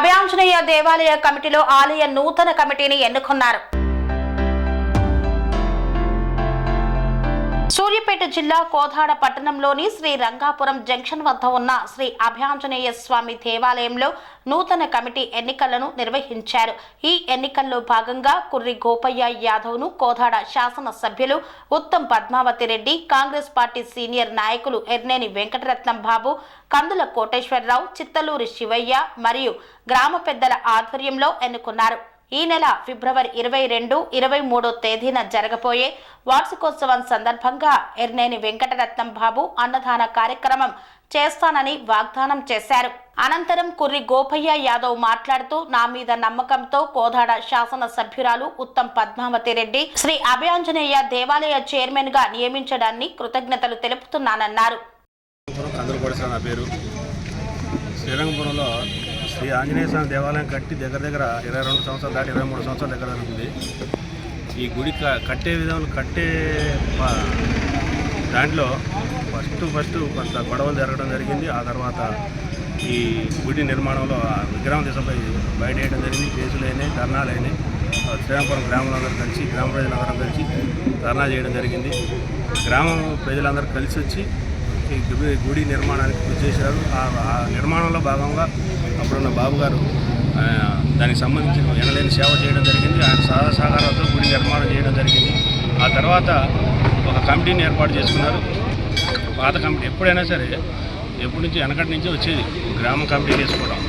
అభయాంజనేయ దేవాలయ కమిటీలో ఆలయ నూతన కమిటీని ఎన్నుకున్నారు. సిద్దిపేట జిల్లా కోదాడ పట్టణంలోని శ్రీ రంగాపురం జంక్షన్ వద్ద ఉన్న శ్రీ అభయాంజనేయ స్వామి దేవాలయంలో నూతన కమిటీ ఎన్నికలను నిర్వహించారు. ఈ ఎన్నికల్లో భాగంగా కుర్రి గోపయ్య యాదవ్ను కోదాడ శాసన సభ్యులు ఉత్తమ్ పద్మావతి రెడ్డి కాంగ్రెస్ పార్టీ సీనియర్ నాయకులు ఎర్నేని వెంకటరత్నం బాబు కందుల కోటేశ్వరరావు చిత్తలూరి శివయ్య మరియు గ్రామ పెద్దల ఆధ్వర్యంలో ఎన్నుకున్నారు. ఈ నెల ఫిబ్రవరి ఇరవై రెండు ఇరవై మూడో తేదీన జరగబోయే వార్షికోత్సవం సందర్భంగా ఎర్నేని వెంకటరత్నం బాబు అన్నదాన కార్యక్రమం చేస్తానని వాగ్దానం చేశారు. అనంతరం కుర్రి గోపయ్య యాదవ్ మాట్లాడుతూ నా మీద నమ్మకంతో కోదాడ శాసన సభ్యురాలు ఉత్తమ్ పద్మావతి రెడ్డి శ్రీ అభయాంజనేయ దేవాలయ చైర్మన్గా నియమించడాన్ని కృతజ్ఞతలు తెలుపుతున్నానన్నారు. శ్రీరంగపురంలో శ్రీ ఆంజనేయ స్వామి దేవాలయం కట్టి దగ్గర దగ్గర ఇరవై రెండు సంవత్సరాలు దాటి ఇరవై మూడు సంవత్సరాలు దగ్గర జరుగుతుంది ఈ గుడి కట్టే విధంలో కట్టే దాంట్లో ఫస్ట్ ఫస్ట్ కొంత గొడవలు జరగడం జరిగింది. ఆ తర్వాత ఈ గుడి నిర్మాణంలో ఆ విగ్రహం తీసుకుపోయి బయట వేయడం జరిగింది. కేసులు అయినాయి ధర్నాలు అయినాయి గ్రామంలో కలిసి గ్రామ ప్రజలందరం కలిసి ధర్నా చేయడం జరిగింది. గ్రామం ప్రజలందరూ కలిసి వచ్చి ఈ గుడి నిర్మాణానికి కృషి చేశారు. ఆ నిర్మాణంలో భాగంగా అప్పుడున్న బాబు గారు దానికి సంబంధించిన ఎనలేని సేవ చేయడం జరిగింది. ఆయన సహా నిర్మాణం చేయడం జరిగింది. ఆ తర్వాత ఒక కమిటీని ఏర్పాటు చేసుకున్నారు. పాత కమిటీ ఎప్పుడైనా సరే ఎప్పటి నుంచి వెనకటి నుంచి వచ్చేది. గ్రామ కమిటీ చేసుకోవడం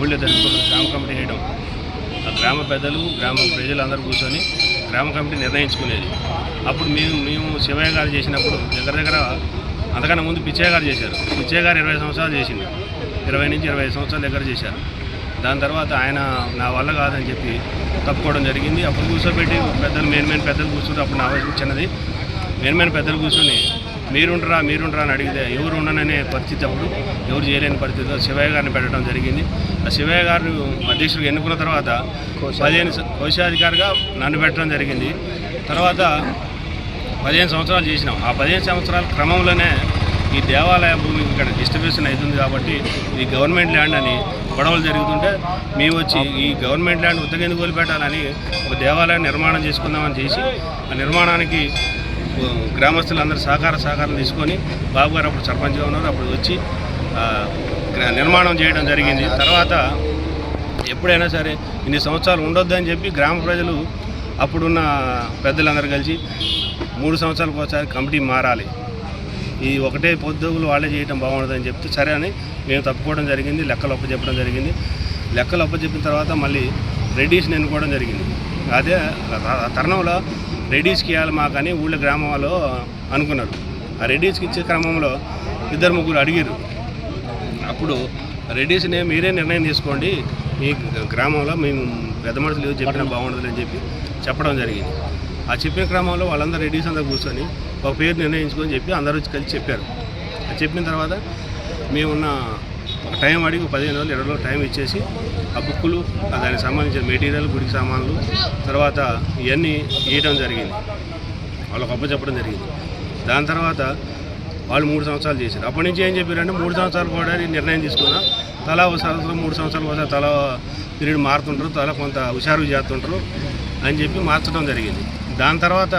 ఊళ్ళో జరుగుతుంది గ్రామ కమిటీ చేయడం ఆ గ్రామ పెద్దలు గ్రామ ప్రజలందరూ కూర్చొని గ్రామ కమిటీ నిర్ణయించుకునేది. అప్పుడు మేము మేము శివయ్య గారు చేసినప్పుడు దగ్గర దగ్గర అంతకన్నా ముందు పిచ్చయ్య గారు చేశారు. పిచ్చయ్య గారు ఇరవై సంవత్సరాలు చేసింది ఇరవై నుంచి ఇరవై సంవత్సరాలు సంవత్సరాల దగ్గర చేశారు. దాని తర్వాత ఆయన నా వల్ల కాదని చెప్పి తప్పుకోవడం జరిగింది. అప్పుడు కూర్చోబెట్టి పెద్దలు మెయిన్ మెయిన్ పెద్దలు కూర్చుంటే అప్పుడు నా వయసు చిన్నది. మెయిన్ మెయిన్ పెద్దలు కూర్చొని మీరుండరా మీరుండరా అని అడిగితే ఎవరు ఉండననే పరిస్థితి అప్పుడు. ఎవరు చేయలేని పరిస్థితిలో శివయ్య గారిని పెట్టడం జరిగింది. ఆ శివయ్య గారు అధ్యక్షుడు ఎన్నుకున్న తర్వాత పదిహేను కోశాధికారిగా నన్ను పెట్టడం జరిగింది. తర్వాత పదిహేను సంవత్సరాలు చేసినాం. ఆ పదిహేను సంవత్సరాల క్రమంలోనే ఈ దేవాలయ భూమి ఇక్కడ డిస్ట్రిబ్యూషన్ అవుతుంది కాబట్టి ఇది గవర్నమెంట్ ల్యాండ్ అని గొడవలు జరుగుతుంటే మేము వచ్చి ఈ గవర్నమెంట్ ల్యాండ్ ఉద్దగెందుకు వదిలిపెట్టాలని ఒక దేవాలయం నిర్మాణం చేసుకుందామని చేసి ఆ నిర్మాణానికి గ్రామస్తులందరూ సహకార సహకారం తీసుకొని బాబు గారు అప్పుడు సర్పంచ్గా ఉన్నారు. అప్పుడు వచ్చి నిర్మాణం చేయడం జరిగింది. తర్వాత ఎప్పుడైనా సరే ఇన్ని సంవత్సరాలు ఉండొద్దని చెప్పి గ్రామ ప్రజలు అప్పుడున్న పెద్దలందరూ కలిసి మూడు సంవత్సరాలకు ఒకసారి కమిటీ మారాలి. ఈ ఒకటే ఉద్యోగులు వాళ్ళే చేయటం బాగుండదని చెప్తే సరే అని మేము తప్పుకోవడం జరిగింది లెక్కలు అప్పచెప్పడం జరిగింది. లెక్కలు అప్పచెప్పిన తర్వాత మళ్ళీ రెడీస్ని ఎన్నుకోవడం జరిగింది. అదే తరుణంలో రెడీస్కి ఇవ్వాలి మాకని ఊళ్ళో గ్రామం వాళ్ళు అనుకున్నారు. ఆ రెడీస్కి ఇచ్చే క్రమంలో ఇద్దరు ముగ్గురు అడిగారు అప్పుడు రెడీస్ని మీరే నిర్ణయం తీసుకోండి మీ గ్రామంలో మేము పెద్ద మనుషులు ఏదో చెప్పినా బాగుండదు అని చెప్పి చెప్పడం జరిగింది. ఆ చెప్పిన క్రమంలో వాళ్ళందరూ రెడీస్ అందరూ కూర్చొని ఒక పేరు నిర్ణయించుకొని చెప్పి అందరూ వచ్చి కలిసి చెప్పారు. అది చెప్పిన తర్వాత మేమున్న ఒక టైం అడిగి పదిహేను రోజులు ఇరవై రోజులు టైం ఇచ్చేసి ఆ బుక్కులు దానికి సంబంధించిన మెటీరియల్ గుడికి సామాన్లు తర్వాత ఇవన్నీ ఇవ్వడం జరిగింది. వాళ్ళకి అప్ప చెప్పడం జరిగింది. దాని తర్వాత వాళ్ళు మూడు సంవత్సరాలు చేశారు. అప్పటి నుంచి ఏం చెప్పారంటే మూడు సంవత్సరాలు కూడా నిర్ణయం తీసుకున్నా. తలా ఒక సంవత్సరం మూడు సంవత్సరాలు ఒకసారి తలా పీరియడ్ మారుతుంటారు తలా కొంత హుషారు చేస్తుంటారు అని చెప్పి మార్చడం జరిగింది. దాని తర్వాత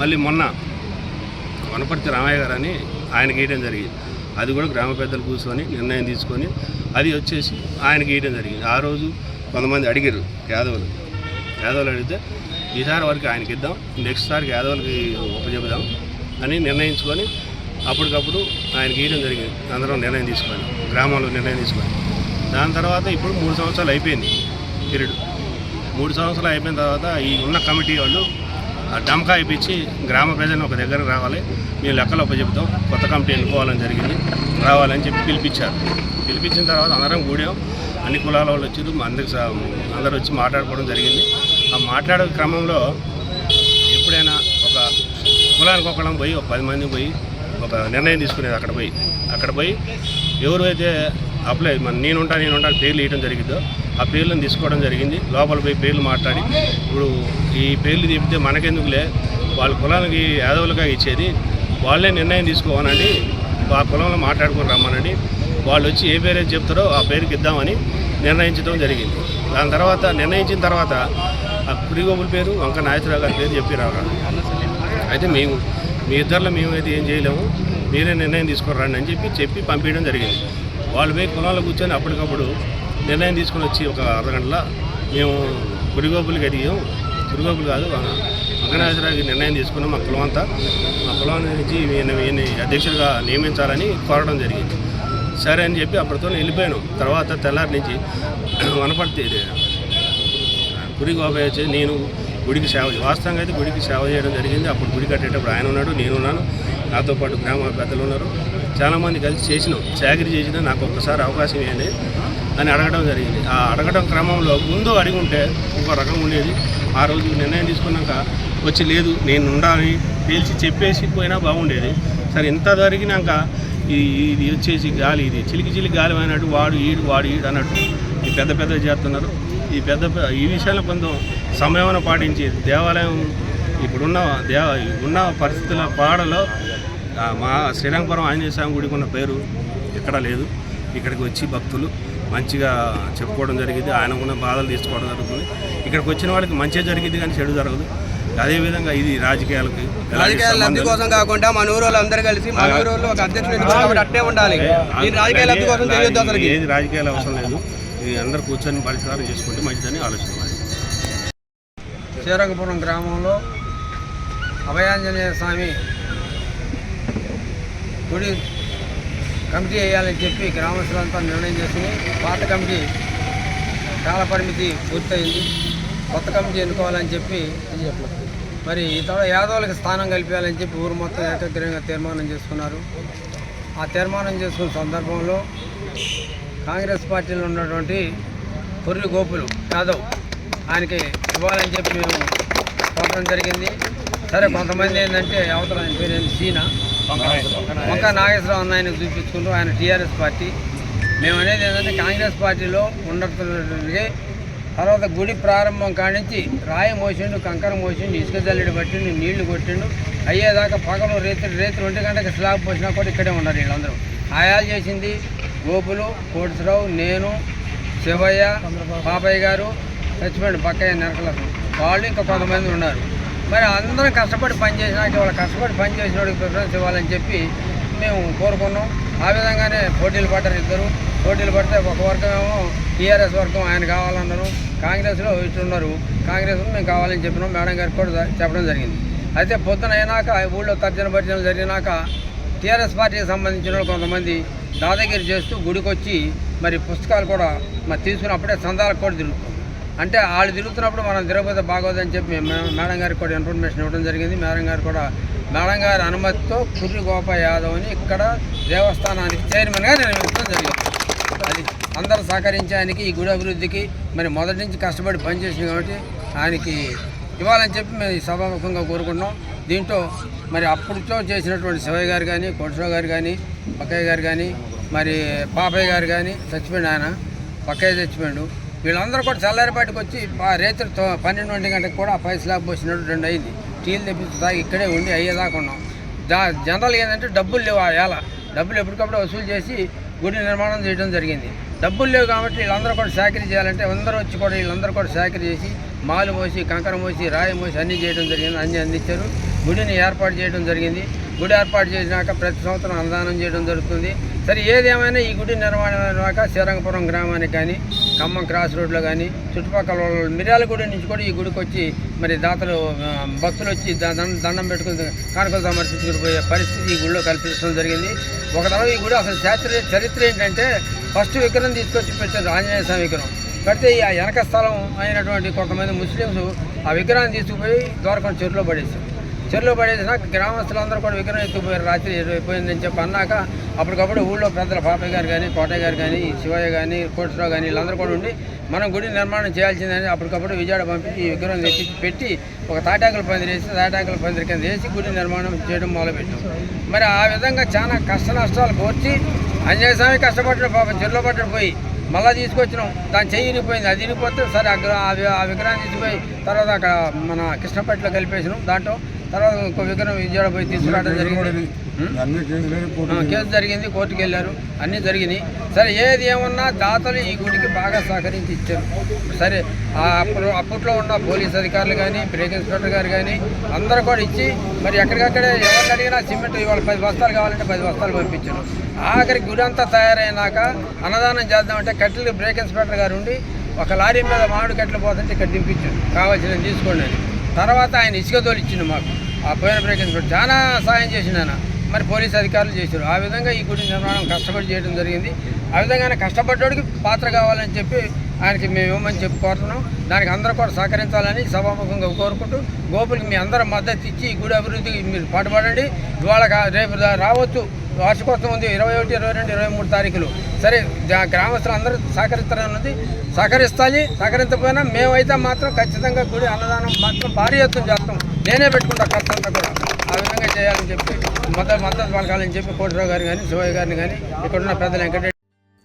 మళ్ళీ మొన్న వనపర్తి రామయ్య గారు అని ఆయనకి వేయడం జరిగింది. అది కూడా గ్రామ పెద్దలు కూర్చొని నిర్ణయం తీసుకొని అది వచ్చేసి ఆయనకి వేయడం జరిగింది. ఆ రోజు కొంతమంది అడిగారు యాదవులు. యాదవులు అడిగితే ఈసారి వరకు ఆయనకి ఇద్దాం నెక్స్ట్ సారికి యాదవులకి ఉపజెబుదాం అని నిర్ణయించుకొని అప్పటికప్పుడు ఆయనకి గీయడం జరిగింది. అందరం నిర్ణయం తీసుకొని గ్రామంలో నిర్ణయం తీసుకొని. దాని తర్వాత ఇప్పుడు మూడు సంవత్సరాలు అయిపోయింది. పీరియడ్. మూడు సంవత్సరాలు అయిపోయిన తర్వాత ఈ ఉన్న కమిటీ వాళ్ళు ఆ డమ్కా ఇప్పించి గ్రామ ప్రజలను ఒక దగ్గర రావాలి. మేము లెక్కలు చెబుతాం కొత్త కమిటీ ఎన్నుకోవాలని జరిగింది. రావాలని చెప్పి పిలిపించారు. పిలిపించిన తర్వాత అందరం కూడాం అన్ని కులాల వాళ్ళు వచ్చారు. అందరికి అందరు అందరూ వచ్చి మాట్లాడుకోవడం జరిగింది. ఆ మాట్లాడే క్రమంలో ఎప్పుడైనా ఒక కులానికి ఒకళ్ళం పోయి ఒక పది మంది పోయి ఒక నిర్ణయం తీసుకునేది అక్కడ పోయి అక్కడ పోయి ఎవరు అయితే అప్లై మన నేనుంటా నేనుంటా పేర్లు ఇవ్వడం జరిగిందో ఆ పేర్లను తీసుకోవడం జరిగింది. లోపల పోయి పేర్లు మాట్లాడి ఇప్పుడు ఈ పేర్లు చెప్తే మనకెందుకులే? వాళ్ళ కులానికి యాదవులుగా ఇచ్చేది. వాళ్ళే నిర్ణయం తీసుకోవాలండి. ఆ కులంలో మాట్లాడుకుని రమ్మనండి. వాళ్ళు వచ్చి ఏ పేరు అయితే చెప్తారో ఆ పేరుకి ఇద్దామని నిర్ణయించడం జరిగింది. దాని తర్వాత నిర్ణయించిన తర్వాత ఆ పురిగోపుల పేరు వంక నాగేశ్వరరావు గారి పేరు చెప్పిరావు అయితే మేము మీ ఇద్దరిలో మేమైతే ఏం చేయలేము. మీరే నిర్ణయం తీసుకురండి అని చెప్పి చెప్పి పంపించడం జరిగింది. వాళ్ళు పోయి కులంలో కూర్చొని అప్పటికప్పుడు నిర్ణయం తీసుకుని వచ్చి ఒక అరగంటలో మేము గుడిగోపులకి అడిగాం. గుడిగోపులు కాదు అంగనాథరావుకి నిర్ణయం తీసుకున్నాం మా కులం అంతా మా కులం నుంచి ఈయన- అధ్యక్షుడిగా నియమించాలని కోరడం జరిగింది. సరే అని చెప్పి అప్పటితో వెళ్ళిపోయాను. తర్వాత తెల్లారి నుంచి వనపర్తి గుడి గోపాయ వచ్చి నేను గుడికి సేవ వాస్తవంగా అయితే గుడికి సేవ చేయడం జరిగింది. అప్పుడు గుడి కట్టేటప్పుడు ఆయన ఉన్నాడు నేను ఉన్నాను. నాతో పాటు గ్రామ పెద్దలు ఉన్నారు. చాలామంది కలిసి చేసినాం. చాకరీ చేసినా నాకు ఒక్కసారి అవకాశం ఇవ్వండి. అని అడగడం జరిగింది. ఆ అడగడం క్రమంలో ముందు అడిగి ఉంటే ఒక రకం ఉండేది. ఆ రోజు నిర్ణయం తీసుకున్నాక వచ్చి లేదు నేను ఉండాలని తేల్చి చెప్పేసి పోయినా బాగుండేది. సరే ఇంత జరిగినాక ఈ ఇది వచ్చేసి గాలి ఇది చిలికి చిలికి గాలి అన్నట్టు వాడు ఈడు వాడు ఈడు అన్నట్టు ఈ పెద్ద పెద్ద చేస్తున్నారు. ఈ పెద్ద ఈ విషయంలో కొంచెం సమయం పాటించి దేవాలయం ఇప్పుడున్న దేవ ఉన్న పరిస్థితుల పాడలో మా శ్రీరంగపురం ఆంజనేయ స్వామి గుడికి ఉన్న పేరు ఎక్కడా లేదు. ఇక్కడికి వచ్చి భక్తులు మంచిగా చెప్పుకోవడం జరిగింది. ఆయన ఉన్న బాధలు తీసుకోవడం జరుగుతుంది. ఇక్కడికి వచ్చిన వాళ్ళకి మంచిగా జరిగింది కానీ చెడు జరగదు. అదేవిధంగా ఇది రాజకీయాలకి రాజకీయాల లబ్ధి కోసం కాకుండా మన ఊరు వాళ్ళు అందరూ కలిసి మన ఊరు ఒక అధ్యక్షుడు అట్టే ఉండాలి. లబ్ధి కోసం తెలియదు ఏది రాజకీయాలు అవసరం లేదు. ఇది అందరు కూర్చొని పరిష్కారం చేసుకుంటే మంచిదని ఆలోచిస్తున్నారు. శ్రీరంగపురం గ్రామంలో అభయాంజనేయ స్వామి గుడి కమిటీ వేయాలని చెప్పి గ్రామస్తులంతా నిర్ణయం చేసుకుని పాత కమిటీ కాల పరిమితి పూర్తయింది. కొత్త కమిటీ ఎన్నుకోవాలని చెప్పి మరి ఇతర యాదవులకు స్థానం కల్పించాలని చెప్పి ఊరు మొత్తం ఏకగ్రీవంగా తీర్మానం చేసుకున్నారు. ఆ తీర్మానం చేసుకున్న సందర్భంలో కాంగ్రెస్ పార్టీలో ఉన్నటువంటి కొర్రి గోపులు యాదవ్ ఆయనకి ఇవ్వాలని చెప్పి మేము కోరడం జరిగింది. సరే కొంతమంది ఏంటంటే అవతల ఆయన పేరు ఏంటి సీనా. వంక నాగేశ్వరరావు అన్న ఆయన చూపించుకుంటూ ఆయన టీఆర్ఎస్ పార్టీ. మేము అనేది ఏంటంటే కాంగ్రెస్ పార్టీలో ఉండడానికి తర్వాత గుడి ప్రారంభం కానించి రాయి మోసిండు కంకర మోసిండు ఇసుక జల్లెడు పట్టిండు నీళ్ళు కొట్టిండు. అయ్యేదాకా పగలు రేతులు రేతులు ఒంటి గంటకి స్లాబ్ పోసినా కూడా ఇక్కడే ఉన్నారు వీళ్ళందరూ. ఆయాలు చేసింది గోపులు కోటసరావు నేను శివయ్య బాబాయ్ గారు చచ్చిపోయింది పక్కయ్య నరకల. వాళ్ళు ఇంకా కొంతమంది ఉన్నారు. మరి అందరం కష్టపడి పనిచేసినాక వాళ్ళు కష్టపడి పనిచేసిన వాడికి ప్రిఫరెన్స్ ఇవ్వాలని చెప్పి మేము కోరుకున్నాం. ఆ విధంగానే పోటీలు పడ్డారు ఇద్దరు. పోటీలు పడితే ఒక వర్గమేమో టీఆర్ఎస్ వర్గం ఆయన కావాలన్నారు. కాంగ్రెస్లో ఇట్లున్నారు కాంగ్రెస్లో మేము కావాలని చెప్పినాం. మేడం గారికి కూడా చెప్పడం జరిగింది. అయితే పొద్దున అయినాక ఊళ్ళో తర్జన భర్జనలు జరిగినాక టీఆర్ఎస్ పార్టీకి సంబంధించిన వాళ్ళు కొంతమంది దాదాగిరి చేస్తూ గుడికి వచ్చి మరి పుస్తకాలు కూడా మరి తీసుకున్నప్పుడే సందాలకు కూడా తిరుగుతాం అంటే వాళ్ళు తిరుగుతున్నప్పుడు మనం తిరగకపోతే బాగోదని చెప్పి మేడం గారికి కూడా ఇన్ఫర్మేషన్ ఇవ్వడం జరిగింది. మేడం గారు కూడా మేడం గారి అనుమతితో కుర్రి గోప యాదవ్ని ఇక్కడ దేవస్థానానికి చైర్మన్గా నిర్మించడం జరిగింది. అది అందరూ సహకరించి ఆయనకి ఈ గుడి అభివృద్ధికి మరి మొదటి నుంచి కష్టపడి పనిచేసింది కాబట్టి ఆయనకి ఇవ్వాలని చెప్పి మేము సభాముఖంగా కోరుకుంటున్నాం. దీంట్లో మరి అప్పుడుతో చేసినటువంటి శివయ్య గారు కానీ కొట్సరావు గారు కానీ పక్కయ్య గారు కానీ మరి పాపయ్య గారు కానీ చచ్చిపోయిండు ఆయన. పక్కయ్య చచ్చిపోయాడు. వీళ్ళందరూ కూడా చల్లారిపాటికి వచ్చి ఆ పన్నెండు ఒంటి గంటకు కూడా పై స్లాబ్ పోసినట్టు రెండు అయింది. టీలు తెప్పించి ఇక్కడే ఉండి అయ్యేదాకా ఉన్నాం. దా జనరల్గా ఏంటంటే డబ్బులు లేవు ఆ డబ్బులు ఎప్పటికప్పుడు వసూలు చేసి గుడి నిర్మాణం చేయడం జరిగింది. డబ్బులు లేవు కాబట్టి వీళ్ళందరూ కూడా సేకరీ చేయాలంటే అందరూ వచ్చి కూడా వీళ్ళందరూ కూడా సేకరీ చేసి మాలు మోసి కంకర మోసి రాయి మోసి అన్నీ చేయడం జరిగింది. అన్నీ అందించారు. గుడిని ఏర్పాటు చేయడం జరిగింది. గుడి ఏర్పాటు చేసినాక ప్రతి సంవత్సరం అన్నదానం చేయడం జరుగుతుంది. సరే ఏదేమైనా ఈ గుడి నిర్మాణం శ్రీరంగపురం గ్రామానికి కానీ ఖమ్మం క్రాస్ రోడ్లో కానీ చుట్టుపక్కల మిర్యాలగూడి నుంచి కూడా ఈ గుడికి వచ్చి మరి దాతలు భక్తులు వచ్చి దండం పెట్టుకుని కానుకలు సమర్పించుకుని పోయే పరిస్థితి ఈ గుడిలో కల్పించడం జరిగింది. ఒక తర్వాత ఈ గుడి అసలు చరిత్ర చరిత్ర ఏంటంటే ఫస్ట్ విగ్రహం తీసుకొచ్చి పెట్టారు ఆంజనేయ స్వామి విగ్రహం. పెడితే ఈ ఆ వెనక స్థలం అయినటువంటి కొంతమంది ముస్లిమ్స్ ఆ విగ్రహాన్ని తీసుకుపోయి ద్వారకం చెరువులో పడేశారు. చెరులో పడేసినాక గ్రామస్తులందరూ కూడా విగ్రహం ఎత్తుకుపోయారు. రాత్రి అయిపోయిందని చెప్పి అన్నాక అప్పటికప్పుడు ఊళ్ళో పెద్దల పాపయ్య గారు కానీ కోటయ్య గారు కానీ శివయ్య కానీ కోటరావు కానీ వీళ్ళందరూ కూడా ఉండి మనం గుడి నిర్మాణం చేయాల్సిందని అప్పటికప్పుడు విజయవాడ పంపించి ఈ విగ్రహం తెచ్చి పెట్టి ఒక తాటాకుల పందిరి వేసి తాటాకుల పందిరి కింద వేసి గుడి నిర్మాణం చేయడం మొదలుపెట్టాం. మరి ఆ విధంగా చాలా కష్ట నష్టాలు కోర్చి అంజనేయ స్వామి కష్టపడ్డాడు పాపం. చెరువులో పట్టడం పోయి మళ్ళీ తీసుకొచ్చినాం. దాని చెయ్యి ఇరిగిపోయింది అది ఇరిగిపోతే సరే ఆ విగ్రహం ఆ ఆ విగ్రహాన్ని తీసుకుపోయి తర్వాత అక్కడ మన కృష్ణపేటలో కలిపేసినాం. దాంట్లో తర్వాత ఇంకో విగ్రహం విజయవాడ పోయి తీసుకురావడం జరిగింది. కేసు జరిగింది కోర్టుకు వెళ్ళారు అన్నీ జరిగినాయి. సరే ఏది ఏమన్నా దాతలు ఈ గుడికి బాగా సహకరించి ఇచ్చారు. సరే ఆ అప్పుడు అప్పట్లో ఉన్న పోలీస్ అధికారులు కానీ బ్రేక్ ఇన్స్పెక్టర్ గారు కానీ అందరూ కూడా ఇచ్చి మరి ఎక్కడికక్కడే ఎవరిని అడిగినా సిమెంట్ ఇవాళ పది బస్తాలు కావాలంటే పది బస్తాలు పంపించారు. ఆఖరి గుడి అంతా తయారైనాక అన్నదానం చేద్దామంటే కట్టెలు బ్రేక్ ఇన్స్పెక్టర్ గారు ఉండి ఒక లారీ మీద మామిడి కట్టెలు పోతుంటే ఇక్కడ దింపించారు. కావాల్సిన తీసుకోండి తర్వాత ఆయన ఇసుక తోలిచ్చిండు మాకు. ఆ పోయిన బ్రేక్ చాలా సాయం చేసింది ఆయన. మరి పోలీస్ అధికారులు చేశారు. ఆ విధంగా ఈ గుడి నిర్మాణం కష్టపడి చేయడం జరిగింది. ఆ విధంగా ఆయన కష్టపడ్డోడికి పాత్ర కావాలని చెప్పి ఆయనకి మేము ఇవ్వమని చెప్పి కోరుతున్నాం. దానికి అందరూ కూడా సహకరించాలని సభాముఖంగా కోరుకుంటూ గోపులకి మీ అందరూ మద్దతు ఇచ్చి ఈ గుడి అభివృద్ధికి మీరు పాటుపడండి. ఇవాళ రేపు రావచ్చు. వార్షికోత్సవం ఉంది ఇరవై ఒకటి ఇరవై రెండు ఇరవై మూడు తారీఖులు. సరే గ్రామస్తులు అందరూ సహకరిస్తారన్నది సహకరిస్తాయి సహకరించకపోయినా మేమైతే మాత్రం ఖచ్చితంగా గుడి అన్నదానం మాత్రం భారీ ఎత్తున చేస్తాం. నేనే పెట్టుకుంటా ఖర్చు అంతా కూడా. ఆ విధంగా చేయాలని చెప్పి మద్దతు మద్దతు పలకాలని చెప్పి కోటిరావు గారిని కానీ శివయ్య గారిని కానీ ఇక్కడున్న పెద్దలు Venkatareddy